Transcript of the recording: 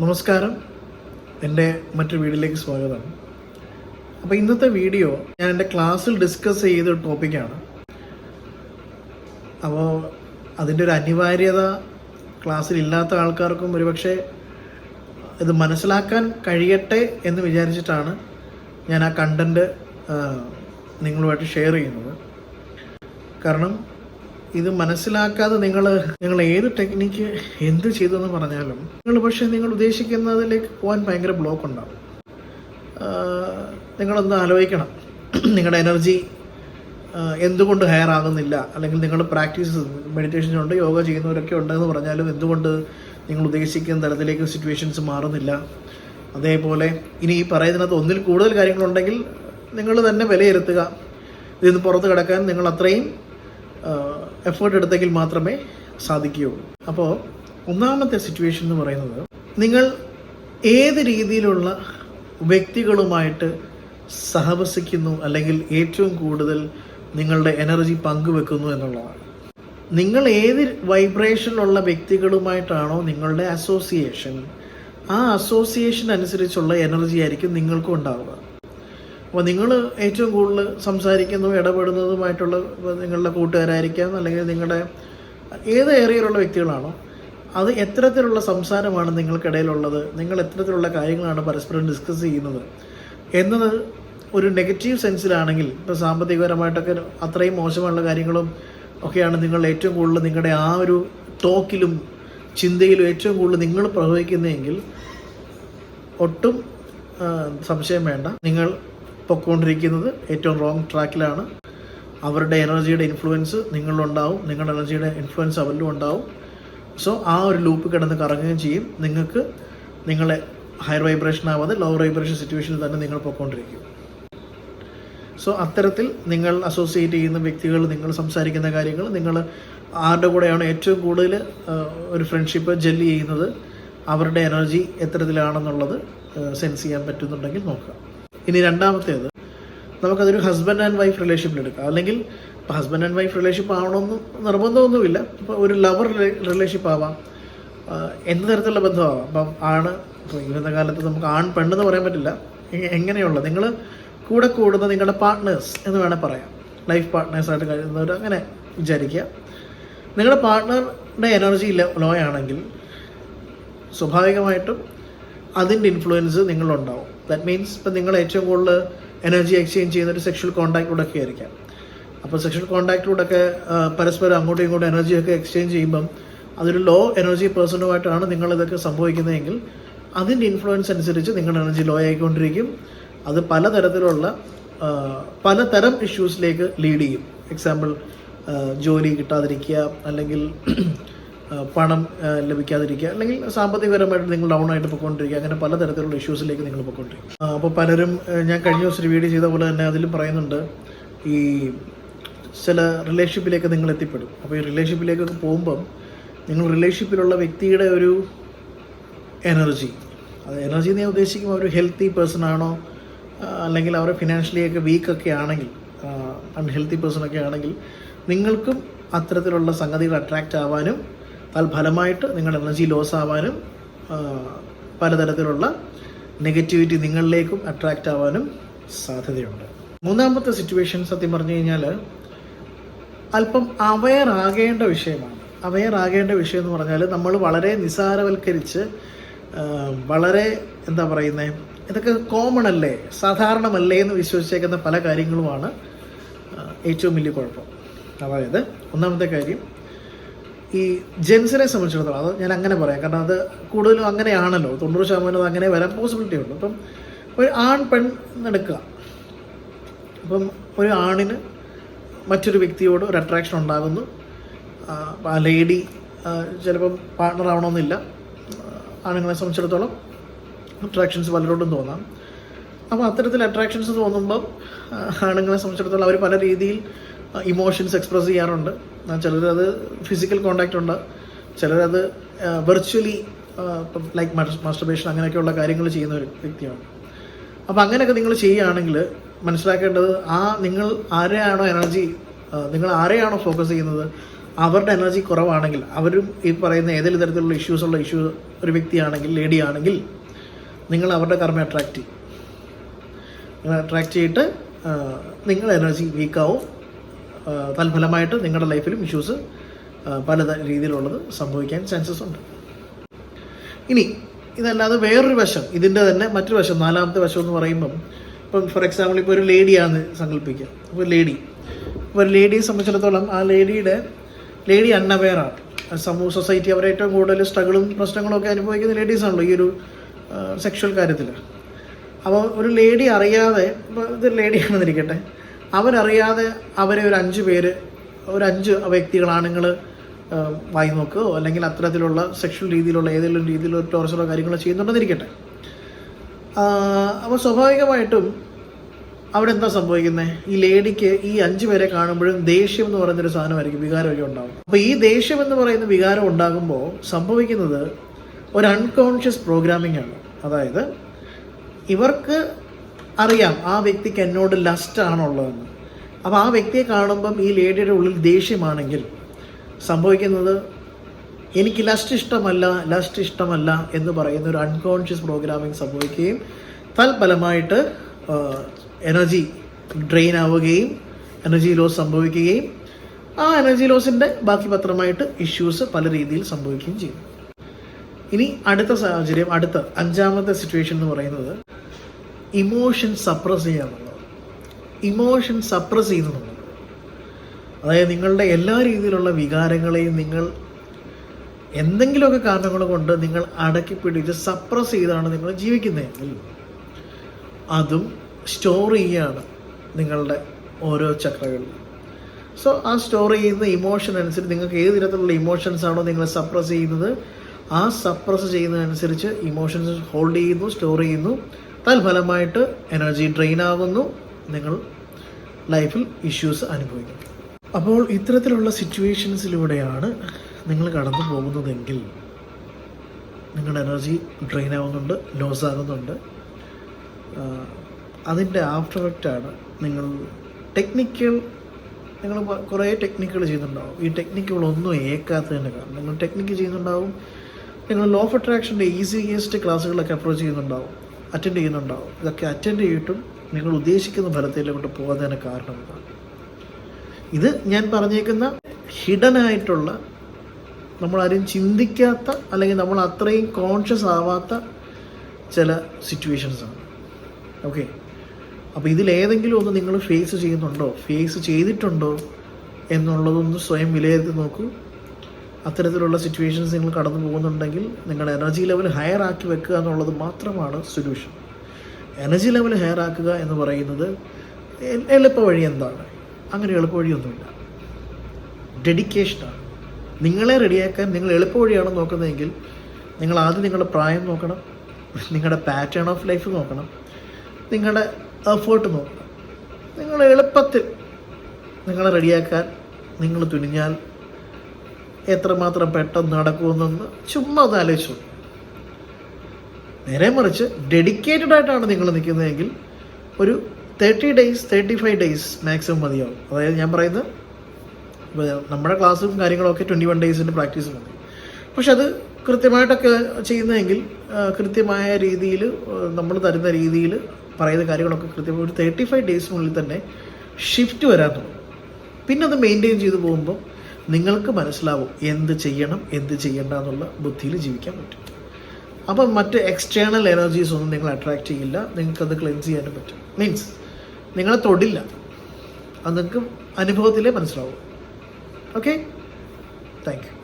നമസ്കാരം. എന്റെ മറ്റൊരു വീഡിയോയിലേക്ക് സ്വാഗതം. അപ്പോൾ ഇന്നത്തെ വീഡിയോ ഞാൻ എന്റെ ക്ലാസ്സിൽ ഡിസ്കസ് ചെയ്ത ടോപ്പിക്കാണ്. അപ്പോൾ അതിന്റെ ഒരു അനിവാര്യത ക്ലാസ്സിൽ ഇല്ലാത്ത ആൾക്കാർക്കും ഒരുപക്ഷെ ഇത് മനസ്സിലാക്കാൻ കഴിയട്ടെ എന്ന് വിചാരിച്ചിട്ടാണ് ഞാൻ ആ കണ്ടന്റ് നിങ്ങളുമായിട്ട് ഷെയർ ചെയ്യുന്നത്. കാരണം ഇത് മനസ്സിലാക്കാതെ നിങ്ങൾ നിങ്ങൾ ഏത് ടെക്നിക്ക് എന്ത് ചെയ്തെന്ന് പറഞ്ഞാലും നിങ്ങൾ പക്ഷേ നിങ്ങൾ ഉദ്ദേശിക്കുന്നതിലേക്ക് പോകാൻ ഭയങ്കര ബ്ലോക്ക് ഉണ്ടാവും. നിങ്ങളൊന്ന് ആലോചിക്കണം. നിങ്ങളുടെ എനർജി എന്തുകൊണ്ട് ഹയർ ആകുന്നില്ല? അല്ലെങ്കിൽ നിങ്ങൾ പ്രാക്ടീസ് മെഡിറ്റേഷൻ ഉണ്ട് യോഗ ചെയ്യുന്നവരൊക്കെ ഉണ്ടെന്ന് പറഞ്ഞാലും എന്തുകൊണ്ട് നിങ്ങൾ ഉദ്ദേശിക്കുന്ന തരത്തിലേക്ക് സിറ്റുവേഷൻസ് മാറുന്നില്ല? അതേപോലെ ഇനി ഈ പറയുന്നതിനകത്ത് ഒന്നിൽ കൂടുതൽ കാര്യങ്ങളുണ്ടെങ്കിൽ നിങ്ങൾ തന്നെ വിലയിരുത്തുക. ഇതിന് പുറത്ത് കിടക്കാൻ നിങ്ങൾ അത്രയും എഫേർട്ട് എടുത്തെങ്കിൽ മാത്രമേ സാധിക്കുകയുള്ളൂ. അപ്പോൾ ഒന്നാമത്തെ സിറ്റുവേഷൻ എന്ന് പറയുന്നത് നിങ്ങൾ ഏത് രീതിയിലുള്ള വ്യക്തികളുമായിട്ട് സഹവസിക്കുന്നു അല്ലെങ്കിൽ ഏറ്റവും കൂടുതൽ നിങ്ങളുടെ എനർജി പങ്കുവെക്കുന്നു എന്നുള്ളതാണ്. നിങ്ങൾ ഏത് വൈബ്രേഷനിലുള്ള വ്യക്തികളുമായിട്ടാണോ നിങ്ങളുടെ അസോസിയേഷൻ ആ അസോസിയേഷൻ അനുസരിച്ചുള്ള എനർജി ആയിരിക്കും നിങ്ങൾക്കും ഉണ്ടാവുക. അപ്പോൾ നിങ്ങൾ ഏറ്റവും കൂടുതൽ സംസാരിക്കുന്നതും ഇടപെടുന്നതുമായിട്ടുള്ള നിങ്ങളുടെ കൂട്ടുകാരായിരിക്കാം അല്ലെങ്കിൽ നിങ്ങളുടെ ഏത് ഏരിയയിലുള്ള വ്യക്തികളാണോ അത് എത്തരത്തിലുള്ള സംസാരമാണ് നിങ്ങൾക്കിടയിലുള്ളത്. നിങ്ങൾ എത്തരത്തിലുള്ള കാര്യങ്ങളാണ് പരസ്പരം ഡിസ്കസ് ചെയ്യുന്നത്. എന്നത് ഒരു നെഗറ്റീവ് സെൻസിലാണെങ്കിൽ ഇപ്പോൾ സാമ്പത്തികപരമായിട്ടൊക്കെ അത്രയും മോശമുള്ള കാര്യങ്ങളും ഒക്കെയാണ് നിങ്ങൾ ഏറ്റവും കൂടുതൽ നിങ്ങളുടെ ആ ഒരു ടോക്കിലും ചിന്തയിലും ഏറ്റവും കൂടുതൽ നിങ്ങൾ പ്രവഹിക്കുന്നതെങ്കിൽ ഒട്ടും സംശയം വേണ്ട. നിങ്ങൾ പൊക്കോണ്ടിരിക്കുന്നത് ഏറ്റവും റോങ് ട്രാക്കിലാണ് അവരുടെ എനർജിയുടെ ഇൻഫ്ലുവൻസ് നിങ്ങളിലുണ്ടാവും നിങ്ങളുടെ എനർജിയുടെ ഇൻഫ്ലുവൻസ് അവരിലും ഉണ്ടാവും. സോ ആ ഒരു ലൂപ്പ് കിടന്ന് കറങ്ങുകയും ചെയ്യും. നിങ്ങൾക്ക് നിങ്ങളെ ഹയർ വൈബ്രേഷൻ ആവാതെ ലോവർ വൈബ്രേഷൻ സിറ്റുവേഷനിൽ തന്നെ നിങ്ങൾ പൊക്കോണ്ടിരിക്കും. സോ അത്തരത്തിൽ നിങ്ങൾ അസോസിയേറ്റ് ചെയ്യുന്ന വ്യക്തികൾ നിങ്ങൾ സംസാരിക്കുന്ന കാര്യങ്ങൾ നിങ്ങൾ ആരുടെ കൂടെയാണ് ഏറ്റവും കൂടുതൽ ഒരു ഫ്രണ്ട്ഷിപ്പ് ജെല്ലി ചെയ്യുന്നത് അവരുടെ എനർജി എത്തരത്തിലാണെന്നുള്ളത് സെൻസ് ചെയ്യാൻ പറ്റുന്നുണ്ടെങ്കിൽ നോക്കുക. ഇനി രണ്ടാമത്തേത് നമുക്കതൊരു ഹസ്ബൻഡ് ആൻഡ് വൈഫ് റിലേഷൻഷിപ്പിൽ എടുക്കാം. അല്ലെങ്കിൽ ഇപ്പോൾ ഹസ്ബൻഡ് ആൻഡ് വൈഫ് റിലേഷൻഷിപ്പ് ആവണമെന്ന് നിർബന്ധമൊന്നുമില്ല. ഇപ്പോൾ ഒരു ലവർ റിലേഷൻഷിപ്പ് ആവാം. എന്ത് തരത്തിലുള്ള ബന്ധമാവാം? അപ്പം ആണ് ഇപ്പോൾ ഇന്നത്തെ കാലത്ത് നമുക്ക് ആൺ പെണ്ണെന്ന് പറയാൻ പറ്റില്ല. എങ്ങനെയുള്ള നിങ്ങൾ കൂടെ കൂടുന്ന നിങ്ങളുടെ പാർട്ട്നേഴ്സ് എന്ന് വേണേൽ പറയാം. ലൈഫ് പാർട്ട്നേഴ്സായിട്ട് കഴിയുന്നവർ അങ്ങനെ വിചാരിക്കുക. നിങ്ങളുടെ പാർട്ട്ണറുടെ എനർജി ലോ ആണെങ്കിൽ സ്വാഭാവികമായിട്ടും അതിന്റെ ഇൻഫ്ലുവൻസ് നിങ്ങളുണ്ടാവും ദാറ്റ് മീൻസ് ഇപ്പം നിങ്ങൾ ഏറ്റവും കൂടുതൽ എനർജി എക്സ്ചേഞ്ച് ചെയ്യുന്ന ഒരു സെക്ഷൽ കോൺടാക്റ്റിലൂടെ ഒക്കെ ആയിരിക്കാം. അപ്പോൾ സെക്ഷൽ കോൺടാക്റ്റിലൂടെ ഒക്കെ ആ, പരസ്പരം അങ്ങോട്ടും ഇങ്ങോട്ടും എനർജിയൊക്കെ എക്സ്ചേഞ്ച് ചെയ്യുമ്പം അതൊരു ലോ എനർജി പേഴ്സണുമായിട്ടാണ് നിങ്ങൾ ഇതൊക്കെ സംഭവിക്കുന്നതെങ്കിൽ അതിന്റെ ഇൻഫ്ലുവൻസ് അനുസരിച്ച് നിങ്ങളുടെ എനർജി ലോ ആയിക്കൊണ്ടിരിക്കും. അത് പലതരത്തിലുള്ള പലതരം ഇഷ്യൂസിലേക്ക് ലീഡ് ചെയ്യും. എക്സാമ്പിൾ ജോലി കിട്ടാതിരിക്കുക അല്ലെങ്കിൽ പണം ലഭിക്കാതിരിക്കുക അല്ലെങ്കിൽ സാമ്പത്തികപരമായിട്ട് നിങ്ങൾ ഡൗൺ ആയിട്ട് പൊയ്ക്കൊണ്ടിരിക്കുക അങ്ങനെ പലതരത്തിലുള്ള ഇഷ്യൂസിലേക്ക് നിങ്ങൾ പൊയ്ക്കൊണ്ടിരിക്കും അപ്പോൾ പലരും ഞാൻ കഴിഞ്ഞ ദിവസം ഒരു വീഡിയോ ചെയ്ത പോലെ തന്നെ അതിലും പറയുന്നുണ്ട് ഈ ചില റിലേഷൻഷിപ്പിലേക്ക് നിങ്ങൾ എത്തിപ്പെടും. അപ്പോൾ ഈ റിലേഷൻഷിപ്പിലേക്കൊക്കെ പോകുമ്പം നിങ്ങൾ റിലേഷൻഷിപ്പിലുള്ള വ്യക്തിയുടെ ഒരു എനർജി അത് എനർജി ഞാൻ ഉദ്ദേശിക്കുമ്പോൾ ഒരു ഹെൽത്തി പേഴ്സൺ ആണോ അല്ലെങ്കിൽ അവരെ ഫിനാൻഷ്യലി ഒക്കെ വീക്ക് ഒക്കെ ആണെങ്കിൽ അൺഹെൽത്തി പേഴ്സൺ ഒക്കെ ആണെങ്കിൽ നിങ്ങൾക്കും അത്തരത്തിലുള്ള സംഗതികൾ അട്രാക്റ്റ് ആവാനും തൽഫലമായിട്ട് നിങ്ങളുടെ എനർജി ലോസ് ആവാനും പലതരത്തിലുള്ള നെഗറ്റിവിറ്റി നിങ്ങളിലേക്കും അട്രാക്റ്റ് ആവാനും സാധ്യതയുണ്ട്. മൂന്നാമത്തെ സിറ്റുവേഷൻ സത്യം പറഞ്ഞു കഴിഞ്ഞാൽ അല്പം അവയർ ആകേണ്ട വിഷയമാണ്. അവയർ ആകേണ്ട വിഷയം എന്ന് പറഞ്ഞാൽ നമ്മൾ വളരെ നിസ്സാരവൽക്കരിച്ച് വളരെ എന്താ പറയുന്നത് ഇതൊക്കെ കോമൺ അല്ലേ സാധാരണമല്ലേ എന്ന് വിശ്വസിച്ചേക്കുന്ന പല കാര്യങ്ങളുമാണ് ഏറ്റവും വലിയ കുഴപ്പം. അതായത് ഒന്നാമത്തെ കാര്യം ഈ ജെൻസിനെ സംബന്ധിച്ചിടത്തോളം അത് ഞാൻ അങ്ങനെ പറയാം. കാരണം അത് കൂടുതലും അങ്ങനെയാണല്ലോ. തൊണ്ണൂറ് ശതമാനം അങ്ങനെ വരാൻ പോസിബിലിറ്റി ഉണ്ട്. അപ്പം ഒരു ആൺ പെൺ എടുക്കുക. അപ്പം ഒരു ആണിന് മറ്റൊരു വ്യക്തിയോട് ഒരു അട്രാക്ഷൻ ഉണ്ടാകുന്നു. ആ, ലേഡി ചിലപ്പം പാർട്ണർ ആവണമെന്നില്ല. ആണുങ്ങളെ സംബന്ധിച്ചിടത്തോളം അട്രാക്ഷൻസ് പലരോടും തോന്നാം. അപ്പോൾ അത്തരത്തിൽ അട്രാക്ഷൻസ് തോന്നുമ്പോൾ ആണുങ്ങളെ സംബന്ധിച്ചിടത്തോളം അവർ പല രീതിയിൽ ഇമോഷൻസ് എക്സ്പ്രസ് ചെയ്യാറുണ്ട്. ചിലരത് ഫിസിക്കൽ കോണ്ടാക്റ്റ് ഉണ്ട്. ചിലരത് വെർച്വലി ലൈക്ക് മാസ്റ്റർബേഷൻ അങ്ങനെയൊക്കെയുള്ള കാര്യങ്ങൾ ചെയ്യുന്ന ഒരു വ്യക്തിയാണ്. അപ്പോൾ അങ്ങനെയൊക്കെ നിങ്ങൾ ചെയ്യുകയാണെങ്കിൽ മനസ്സിലാക്കേണ്ടത് ആ നിങ്ങൾ ആരെയാണോ എനർജി നിങ്ങൾ ആരെയാണോ ഫോക്കസ് ചെയ്യുന്നത് അവരുടെ എനർജി കുറവാണെങ്കിൽ അവരും ഈ പറയുന്ന ഏതെങ്കിലും തരത്തിലുള്ള ഇഷ്യൂസ് ഉള്ള ഇഷ്യൂ ഒരു വ്യക്തിയാണെങ്കിൽ ലേഡി ആണെങ്കിൽ നിങ്ങൾ അവരുടെ കർമ്മ അട്രാക്റ്റ് ചെയ്യും. നിങ്ങൾ അട്രാക്റ്റ് ചെയ്തിട്ട് നിങ്ങൾ എനർജി വീക്കാവും തൽഫലമായിട്ട് നിങ്ങളുടെ ലൈഫിലും ഇഷ്യൂസ് പല രീതിയിലുള്ളത് സംഭവിക്കാൻ ചാൻസസ് ഉണ്ട്. ഇനി ഇതല്ലാതെ വേറൊരു വശം ഇതിന്റെ തന്നെ മറ്റൊരു വശം നാലാമത്തെ വശം എന്ന് പറയുമ്പം ഇപ്പം ഫോർ എക്സാമ്പിൾ ഇപ്പോൾ ഒരു ലേഡിയാണെന്ന് സങ്കല്പിക്കുക. ഒരു ലേഡി. ഇപ്പോൾ ഒരു ലേഡിയെ സംബന്ധിച്ചിടത്തോളം ആ ലേഡിയുടെ ലേഡി അൺഅവെയറാണ് സമൂഹ സൊസൈറ്റി അവരെ ഏറ്റവും കൂടുതൽ സ്ട്രഗിളും പ്രശ്നങ്ങളും ഒക്കെ അനുഭവിക്കുന്ന ലേഡീസാണല്ലോ ഈ ഒരു സെക്ഷൽ കാര്യത്തിൽ അപ്പോൾ ഒരു ലേഡി അറിയാതെ ഇപ്പോൾ ഇതൊരു ലേഡിയാണെന്നിരിക്കട്ടെ അവരറിയാതെ അവരെ ഒരു അഞ്ച് പേര് ഒരു അഞ്ച് വ്യക്തികൾ ആണുങ്ങൾ വായി നോക്കുകയോ അല്ലെങ്കിൽ അത്തരത്തിലുള്ള സെക്ഷൽ രീതിയിലുള്ള ഏതെങ്കിലും രീതിയിലുള്ള ടോർച്ചറോ കാര്യങ്ങളോ ചെയ്യുന്നുണ്ടെന്നിരിക്കട്ടെ. അപ്പോൾ സ്വാഭാവികമായിട്ടും അവിടെ എന്താ സംഭവിക്കുന്നത് ഈ ലേഡിക്ക് ഈ അഞ്ചു പേരെ കാണുമ്പോഴും ദേഷ്യം എന്ന് പറയുന്നൊരു സാധനമായിരിക്കും വികാരമൊക്കെ ഉണ്ടാകും അപ്പോൾ ഈ ദേഷ്യം എന്ന് പറയുന്ന വികാരം ഉണ്ടാകുമ്പോൾ സംഭവിക്കുന്നത് ഒരു അൺകോൺഷ്യസ് പ്രോഗ്രാമിംഗ് ആണ്. അതായത് ഇവർക്ക് അറിയാം ആ വ്യക്തിക്ക് എന്നോട് ലസ്റ്റ് ആണുള്ളതെന്ന്. അപ്പോൾ ആ വ്യക്തിയെ കാണുമ്പം ഈ ലേഡിയുടെ ഉള്ളിൽ ദേഷ്യമാണെങ്കിൽ സംഭവിക്കുന്നത് എനിക്ക് ലസ്റ്റ് ഇഷ്ടമല്ല ലസ്റ്റ് ഇഷ്ടമല്ല എന്ന് പറയുന്ന ഒരു അൺകോൺഷ്യസ് പ്രോഗ്രാമിംഗ് സംഭവിക്കുകയും തൽഫലമായിട്ട് എനർജി ഡ്രെയിൻ ആവുകയും എനർജി ലോസ് സംഭവിക്കുകയും ആ എനർജി ലോസിന്റെ ബാക്കി പത്രമായിട്ട് ഇഷ്യൂസ് പല രീതിയിൽ സംഭവിക്കുകയും ചെയ്യും. ഇനി അടുത്ത സാഹചര്യം അടുത്ത അഞ്ചാമത്തെ സിറ്റുവേഷൻ എന്ന് പറയുന്നത് ഇമോഷൻ സപ്രസ് ചെയ്യുക എന്നുള്ളത് ഇമോഷൻ സപ്രസ് ചെയ്യുന്നു അതായത് നിങ്ങളുടെ എല്ലാ രീതിയിലുള്ള വികാരങ്ങളെയും നിങ്ങൾ എന്തെങ്കിലുമൊക്കെ കാരണങ്ങൾ കൊണ്ട് നിങ്ങൾ അടക്കി പിടിച്ച് സപ്രസ് ചെയ്താണ് നിങ്ങൾ ജീവിക്കുന്നതെങ്കിൽ അതും സ്റ്റോർ ചെയ്യുകയാണ് നിങ്ങളുടെ ഓരോ ചക്രകളിൽ സോ ആ സ്റ്റോർ ചെയ്യുന്ന ഇമോഷൻ അനുസരിച്ച് നിങ്ങൾക്ക് ഏത് തരത്തിലുള്ള ഇമോഷൻസ് ആണോ നിങ്ങൾ സപ്രസ് ചെയ്യുന്നത് ആ സപ്രസ് ചെയ്യുന്നതനുസരിച്ച് ഇമോഷൻസ് ഹോൾഡ് ചെയ്യുന്നു സ്റ്റോർ ചെയ്യുന്നു. തൽഫലമായിട്ട് എനർജി ഡ്രെയിൻ ആകുന്നു നിങ്ങൾ ലൈഫിൽ ഇഷ്യൂസ് അനുഭവിക്കുന്നു. അപ്പോൾ ഇത്തരത്തിലുള്ള സിറ്റുവേഷൻസിലൂടെയാണ് നിങ്ങൾ കടന്നു പോകുന്നതെങ്കിൽ നിങ്ങളുടെ എനർജി ഡ്രെയിൻ ആവുന്നുണ്ട് ലോസ് ആകുന്നുണ്ട് അതിന്റെ ആഫ്റ്റർ എഫക്റ്റാണ് നിങ്ങൾ ടെക്നിക്കൽ നിങ്ങൾ കുറേ ടെക്നിക്കുകൾ ചെയ്യുന്നുണ്ടാവും. ഈ ടെക്നിക്കുകളൊന്നും ഏക്കാത്തതിന്റെ കാരണം. നിങ്ങൾ ടെക്നിക്ക് ചെയ്യുന്നുണ്ടാവും നിങ്ങൾ ലോ ഓഫ് അട്രാക്ഷന്റെ ഈസിയസ്റ്റ് ക്ലാസ്സുകളൊക്കെ അപ്രോച്ച് ചെയ്യുന്നുണ്ടാവും. അറ്റൻഡ് ചെയ്യുന്നുണ്ടാവും. ഇതൊക്കെ അറ്റൻഡ് ചെയ്തിട്ടും നിങ്ങൾ ഉദ്ദേശിക്കുന്ന ഫലത്തിലോട്ട് പോകുന്നതിന് കാരണം ഇത് ഞാൻ പറഞ്ഞേക്കുന്ന ഹിഡനായിട്ടുള്ള നമ്മളാരും ചിന്തിക്കാത്ത അല്ലെങ്കിൽ നമ്മൾ അത്രയും കോൺഷ്യസ് ആവാത്ത ചില സിറ്റുവേഷൻസാണ് ഓക്കെ അപ്പോൾ ഇതിലേതെങ്കിലും ഒന്ന് നിങ്ങൾ ഫേസ് ചെയ്യുന്നുണ്ടോ? ഫേസ് ചെയ്തിട്ടുണ്ടോ? എന്നുള്ളതൊന്ന് സ്വയം വിലയിരുത്തി നോക്കൂ. അത്തരത്തിലുള്ള സിറ്റുവേഷൻസ് നിങ്ങൾ കടന്നു പോകുന്നുണ്ടെങ്കിൽ നിങ്ങളുടെ എനർജി ലെവൽ ഹയർ ആക്കി വെക്കുക എന്നുള്ളത് മാത്രമാണ് സൊല്യൂഷൻ എനർജി ലെവൽ ഹയർ ആക്കുക എന്ന് പറയുന്നത് എളുപ്പ വഴി എന്താണ്? അങ്ങനെ എളുപ്പ വഴിയൊന്നുമില്ല. ഡെഡിക്കേഷനാണ് നിങ്ങളെ റെഡിയാക്കാൻ നിങ്ങൾ എളുപ്പ വഴിയാണ് നോക്കുന്നതെങ്കിൽ നിങ്ങൾ ആദ്യം നിങ്ങളുടെ പ്രായം നോക്കണം നിങ്ങളുടെ പാറ്റേൺ ഓഫ് ലൈഫ് നോക്കണം നിങ്ങളുടെ എഫേർട്ട് നോക്കണം. നിങ്ങൾ എളുപ്പത്തിൽ നിങ്ങളെ റെഡിയാക്കാൻ നിങ്ങൾ തുനിഞ്ഞാൽ എത്രമാത്രം പെട്ടെന്ന് നടക്കുമെന്നൊന്ന് ചുമ്മാ ആലോചിച്ചു നേരെ മറിച്ച് ഡെഡിക്കേറ്റഡ് ആയിട്ടാണ് നിങ്ങൾ നിൽക്കുന്നതെങ്കിൽ ഒരു thirty days thirty five days maximum മതിയാവും. അതായത് ഞാൻ പറയുന്നത് നമ്മുടെ ക്ലാസ്സും കാര്യങ്ങളൊക്കെ ട്വന്റി വൺ ഡേയ്സിന്റെ പ്രാക്ടീസ് മതി. പക്ഷെ അത് കൃത്യമായിട്ടൊക്കെ ചെയ്യുന്നതെങ്കിൽ കൃത്യമായ രീതിയിൽ നമ്മൾ തരുന്ന രീതിയിൽ പറയുന്ന കാര്യങ്ങളൊക്കെ കൃത്യമായി ഒരു തേർട്ടി ഫൈവ് ഡേയ്സിനുള്ളിൽ തന്നെ ഷിഫ്റ്റ് വരാൻ തുടങ്ങും. പിന്നെ അത് മെയിന്റെയിൻ ചെയ്ത് പോകുമ്പോൾ നിങ്ങൾക്ക് മനസ്സിലാവും എന്ത് ചെയ്യണം എന്ത് ചെയ്യണ്ട എന്നുള്ള ബുദ്ധിയിൽ ജീവിക്കാൻ പറ്റും. അപ്പം മറ്റ് എക്സ്റ്റേണൽ എനർജീസ് ഒന്നും നിങ്ങൾ അട്രാക്റ്റ് ചെയ്യില്ല. നിങ്ങൾക്കത് ക്ലെൻസ് ചെയ്യാനും പറ്റും. മീൻസ് നിങ്ങളെ തൊടില്ല. അത് നിങ്ങൾക്ക് അനുഭവത്തിലേ മനസ്സിലാവും. Okay thank you